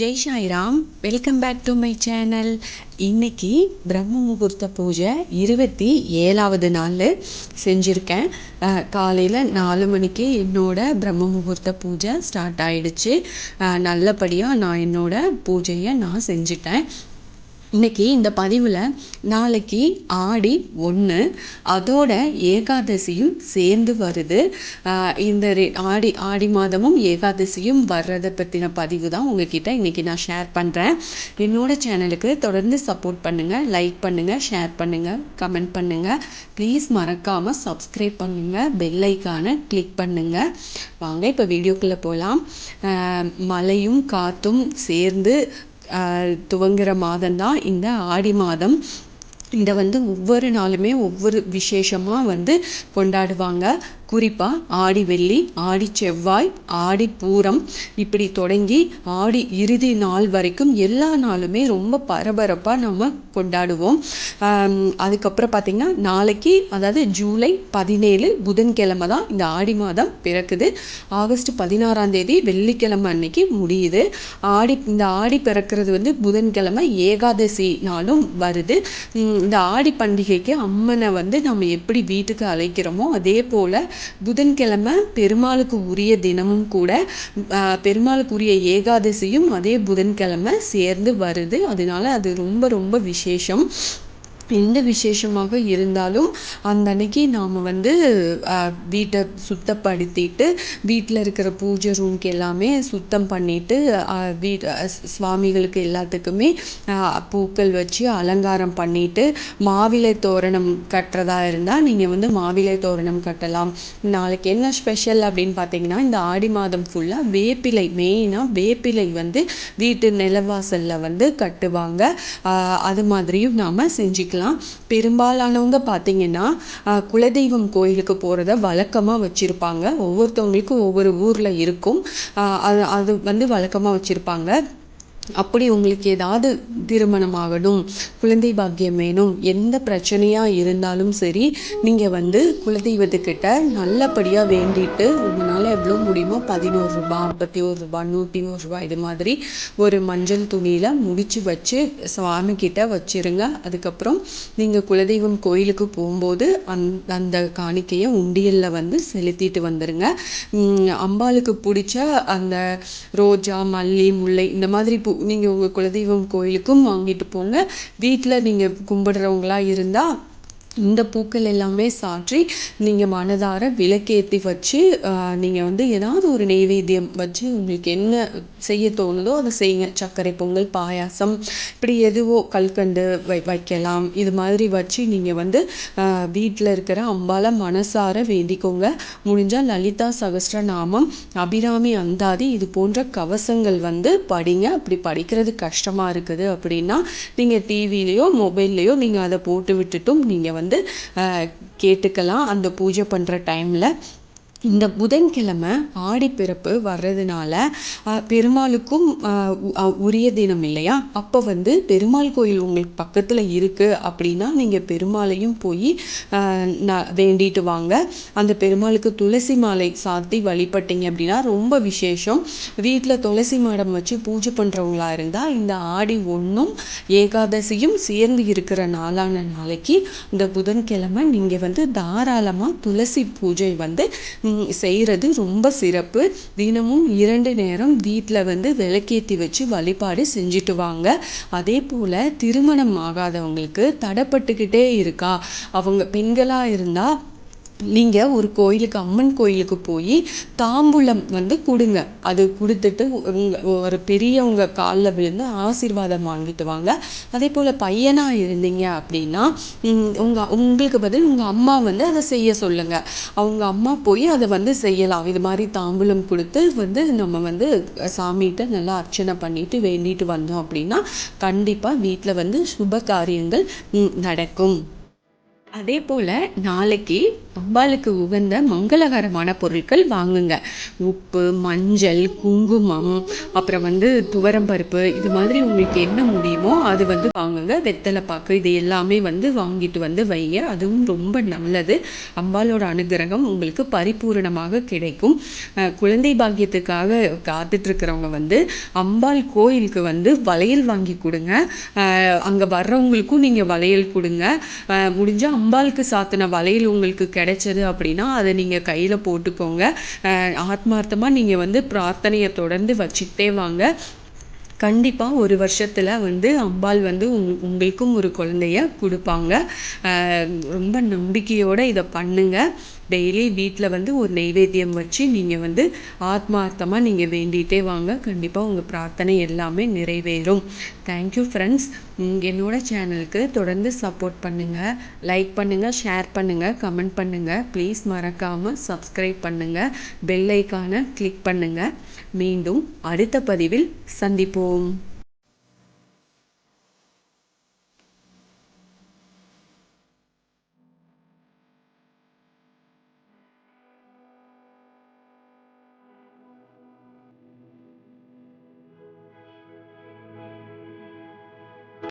Jai Sairam welcome back to my channel இன்னைக்கு பிரம்ம முகூர்த்த பூஜை இருபத்தி ஏழாவது நாள் செஞ்சுருக்கேன். காலையில் நாலு மணிக்கு என்னோட பிரம்ம முகூர்த்த பூஜை ஸ்டார்ட் ஆயிடுச்சு. நல்லபடியாக நான் என்னோட பூஜையை நான் செஞ்சுட்டேன். இன்னைக்கு இந்த பதிவில் நாளைக்கு ஆடி ஒன்று அதோட ஏகாதசியும் சேர்ந்து வருது. இந்த ரெ ஆடி ஆடி மாதமும் ஏகாதசியும் வர்றதை பற்றின பதிவு தான் உங்ககிட்ட இன்றைக்கி நான் ஷேர் பண்ணுறேன் என்னோட சேனலுக்கு தொடர்ந்து சப்போர்ட் பண்ணுங்கள் லைக் பண்ணுங்கள் ஷேர் பண்ணுங்கள் கமெண்ட் பண்ணுங்கள் ப்ளீஸ் மறக்காமல் சப்ஸ்கிரைப் பண்ணுங்கள் பெல் கிளிக் பண்ணுங்கள் வாங்க இப்போ வீடியோக்குள்ளே போகலாம் மழையும் காற்றும் சேர்ந்து துவங்குகிற மாதம் தான் இந்த ஆடி மாதம். இதை வந்து ஒவ்வொரு நாளுமே ஒவ்வொரு விசேஷமாக வந்து கொண்டாடுவாங்க. குறிப்பாக ஆடி வெள்ளி ஆடி செவ்வாய் ஆடி பூரம் இப்படி தொடங்கி ஆடி இறுதி நாள் வரைக்கும் எல்லா நாளுமே ரொம்ப பரபரப்பாக நம்ம கொண்டாடுவோம். அதுக்கப்புறம் பார்த்திங்கன்னா நாளைக்கு அதாவது ஜூலை பதினேழு புதன்கிழமை தான் இந்த ஆடி மாதம் பிறக்குது. ஆகஸ்ட் பதினாறாம் தேதி வெள்ளிக்கிழமை அன்னைக்கு முடியுது. ஆடி இந்த ஆடி பிறக்கிறது வந்து புதன்கிழமை ஏகாதசி நாளும் வருது. இந்த ஆடி பண்டிகைக்கு அம்மனை வந்து நம்ம எப்படி வீட்டுக்கு அழைக்கிறோமோ அதே போல் புதன்கிழமை பெருமாளுக்கு உரிய தினமும் கூட பெருமாளுக்கு உரிய ஏகாதசியும் அதே புதன்கிழமை சேர்ந்து வருது. அதனால அது ரொம்ப ரொம்ப விசேஷம். எந்த விசேஷமாக இருந்தாலும் அந்த அன்னைக்கு நாம் வந்து வீட்டை சுத்தப்படுத்திட்டு வீட்டில் இருக்கிற பூஜை ரூம்க்கு எல்லாமே சுத்தம் பண்ணிவிட்டு வீட் சுவாமிகளுக்கு எல்லாத்துக்குமே பூக்கள் வச்சு அலங்காரம் பண்ணிவிட்டு மாவிலை தோரணம் கட்டுறதா இருந்தால் நீங்கள் வந்து மாவிலை தோரணம் கட்டலாம். நாளைக்கு என்ன ஸ்பெஷல் அப்படின்னு பார்த்தீங்கன்னா இந்த ஆடி மாதம் ஃபுல்லாக வேப்பிலை மெயினாக வேப்பிலை வந்து வீட்டு நிலவாசலில் வந்து கட்டுவாங்க. அது மாதிரியும் நாம் செஞ்சுக்கலாம். பார்த்தீங்கன்னா பெரும்பாலானவங்க பார்த்தீங்கன்னா குலதெய்வம் கோயிலுக்கு போகிறத வழக்கமாக வச்சுருப்பாங்க. ஒவ்வொருத்தவங்களுக்கும் ஒவ்வொரு ஊரில் இருக்கும். அது அது வந்து வழக்கமாக வச்சுருப்பாங்க. அப்படி உங்களுக்கு ஏதாவது திருமணம் ஆகணும் குழந்தை பாக்கியம் வேணும் எந்த பிரச்சனையாக இருந்தாலும் சரி நீங்கள் வந்து குலதெய்வத்துக்கிட்ட நல்லபடியாக வேண்டிட்டு உங்களால் எவ்வளோ முடியுமோ பதினோரு ரூபா ஐம்பத்தி ஒரு ரூபா நூற்றி ஒரு ரூபா இது மாதிரி ஒரு மஞ்சள் துணியில் முடிச்சு வச்சு சுவாமிக்கிட்ட வச்சிருங்க. அதுக்கப்புறம் நீங்கள் குலதெய்வம் கோயிலுக்கு போகும்போது அந் அந்த காணிக்கையை உண்டியலில் வந்து செலுத்திட்டு வந்துடுங்க அம்பாளுக்கு பிடிச்ச அந்த ரோஜா மல்லி முல்லை இந்த மாதிரி பூ நீங்கள் உங்கள் குலதெய்வம் கோயிலுக்கும் வாங்கிட்டு போங்க. வீட்டில் நீங்கள் கும்பிட்றவங்களா இருந்தால் இந்த பூக்கள் எல்லாமே சாற்றி நீங்கள் மனதார விளக்கேற்றி வச்சு நீங்கள் வந்து ஏதாவது ஒரு நெய்வேத்தியம் வச்சு உங்களுக்கு என்ன செய்ய தோணுதோ அதை செய்யுங்க. சர்க்கரை பொங்கல் பாயாசம் இப்படி எதுவோ கல்கண்டு வை வைக்கலாம். இது மாதிரி வச்சு நீங்கள் வந்து வீட்டில் இருக்கிற அம்பால மனசார வேண்டிக்கோங்க. முடிஞ்சால் லலிதா சகஸ்ரநாமம் அபிராமி அந்தாதி இது போன்ற கவசங்கள் வந்து படிங்க. அப்படி படிக்கிறது கஷ்டமாக இருக்குது அப்படின்னா நீங்கள் டிவிலேயோ மொபைல்லையோ நீங்கள் அதை போட்டு விட்டுட்டும். நீங்கள் வந்து வந்து கேட்டுக்கலாம். அந்த பூஜை பண்ணுற டைமில் இந்த புதன்கிழமை ஆடிப்பிறப்பு வர்றதுனால பெருமாளுக்கும் உரிய தினம் இல்லையா? அப்போ வந்து பெருமாள் கோயில் உங்களுக்கு பக்கத்தில் இருக்குது அப்படின்னா நீங்கள் பெருமாளையும் போய் வேண்டிட்டு வாங்க. அந்த பெருமாளுக்கு துளசி மாலை சாத்தி வழிபட்டீங்க அப்படின்னா ரொம்ப விசேஷம். வீட்டில் துளசி மாடம் வச்சு பூஜை பண்ணுறவங்களா இருந்தால் இந்த ஆடி ஒன்றும் ஏகாதசியும் சேர்ந்து இருக்கிற நாளான நாளைக்கு இந்த புதன்கிழமை நீங்கள் வந்து தாராளமாக துளசி பூஜை வந்து செய்கிறது ரொம்ப சிறப்பு. தினமும் இரண்டு நேரம் வீட்டில் வந்து விளக்கேற்றி வச்சு வழிபாடு செஞ்சுட்டு வாங்க. அதே போல் திருமணம் ஆகாதவங்களுக்கு தடைப்பட்டுக்கிட்டே இருக்கா. அவங்க பெண்களாக இருந்தால் நீங்கள் ஒரு கோயிலுக்கு அம்மன் கோயிலுக்கு போய் தாம்பூலம் வந்து கொடுங்க. அது கொடுத்துட்டு ஒரு பெரியவங்க காலில் விழுந்து ஆசீர்வாதம் வாங்கிட்டு வாங்க. அதே போல் பையனாக இருந்தீங்க அப்படின்னா உங்கள் உங்களுக்கு பதில் உங்கள் அம்மா வந்து அதை செய்ய சொல்லுங்கள் அவங்க அம்மா போய் அதை வந்து செய்யலாம். இது மாதிரி தாம்பூலம் கொடுத்து வந்து நம்ம வந்து சாமிகிட்ட நல்லா அர்ச்சனை பண்ணிட்டு வேண்டிட்டு வந்தோம் அப்படின்னா கண்டிப்பாக வீட்டில் வந்து சுப காரியங்கள் நடக்கும். அதே போல் நாளைக்கு அம்பாளுக்கு உகந்த மங்களகரமான பொருட்கள் வாங்குங்க. உப்பு மஞ்சள் குங்குமம் அப்புறம் வந்து துவரம் பருப்பு இது மாதிரி உங்களுக்கு என்ன முடியுமோ அது வந்து வாங்குங்க. வெத்தலை பாக்கு இது எல்லாமே வந்து வாங்கிட்டு வந்து வைங்க. அதுவும் ரொம்ப நல்லது. அம்பாலோட அனுகிரகம் உங்களுக்கு பரிபூரணமாக கிடைக்கும். குழந்தை பாக்கியத்துக்காக காத்துட்ருக்கிறவங்க வந்து அம்பாள் கோயிலுக்கு வந்து வளையல் வாங்கி கொடுங்க. அங்கே வர்றவங்களுக்கும் நீங்கள் வளையல் கொடுங்க. முடிஞ்சால் அம்பாளுக்கு சாத்தின வளையல் உங்களுக்கு கிடைச்சது அப்படின்னா அதை நீங்கள் கையில் போட்டுக்கோங்க. ஆத்மார்த்தமாக நீங்கள் வந்து பிரார்த்தனையை தொடர்ந்து வச்சுக்கிட்டே வாங்க. கண்டிப்பாக ஒரு வருஷத்தில் வந்து அம்பாள் வந்து உங் உங்களுக்கும் ஒரு குழந்தைய கொடுப்பாங்க. ரொம்ப நம்பிக்கையோடு இதை பண்ணுங்கள் டெய்லி வீட்டில் வந்து ஒரு நெய்வேத்தியம் வச்சு நீங்கள் வந்து ஆத்மார்த்தமாக நீங்கள் வேண்டிகிட்டே வாங்க. கண்டிப்பாக உங்கள் பிரார்த்தனை எல்லாமே நிறைவேறும். தேங்க்யூ ஃப்ரெண்ட்ஸ் என்னோடய சேனலுக்கு தொடர்ந்து சப்போர்ட் பண்ணுங்கள் லைக் பண்ணுங்கள் ஷேர் பண்ணுங்கள் கமெண்ட் பண்ணுங்கள் ப்ளீஸ் மறக்காமல் சப்ஸ்கிரைப் பண்ணுங்கள் பெல் ஐக்கானை கிளிக் பண்ணுங்கள் மீண்டும் அடுத்த பதிவில் சந்திப்போம்.